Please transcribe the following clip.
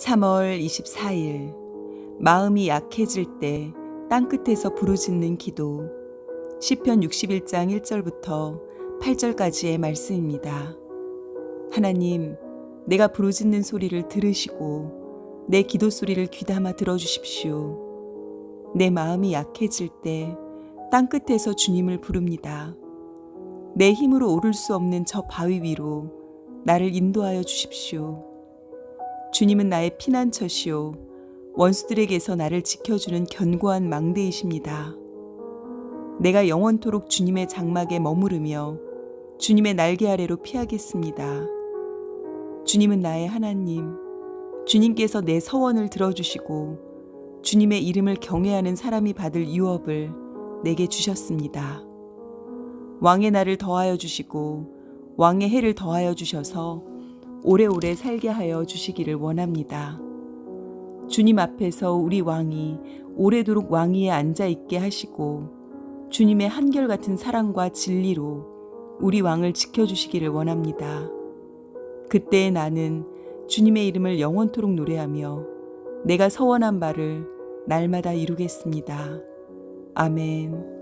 3월 24일 마음이 약해질 때 땅끝에서 부르짖는 기도 시편 61장 1절부터 8절까지의 말씀입니다. 하나님, 내가 부르짖는 소리를 들으시고 내 기도 소리를 귀담아 들어주십시오. 내 마음이 약해질 때 땅끝에서 주님을 부릅니다. 내 힘으로 오를 수 없는 저 바위 위로 나를 인도하여 주십시오. 주님은 나의 피난처시오. 원수들에게서 나를 지켜주는 견고한 망대이십니다. 내가 영원토록 주님의 장막에 머무르며 주님의 날개 아래로 피하겠습니다. 주님은 나의 하나님. 주님께서 내 서원을 들어주시고 주님의 이름을 경외하는 사람이 받을 유업을 내게 주셨습니다. 왕의 날을 더하여 주시고 왕의 해를 더하여 주셔서 오래오래 살게 하여 주시기를 원합니다. 주님 앞에서 우리 왕이 오래도록 왕위에 앉아 있게 하시고 주님의 한결같은 사랑과 진리로 우리 왕을 지켜주시기를 원합니다. 그때 나는 주님의 이름을 영원토록 노래하며 내가 서원한 바를 날마다 이루겠습니다. 아멘.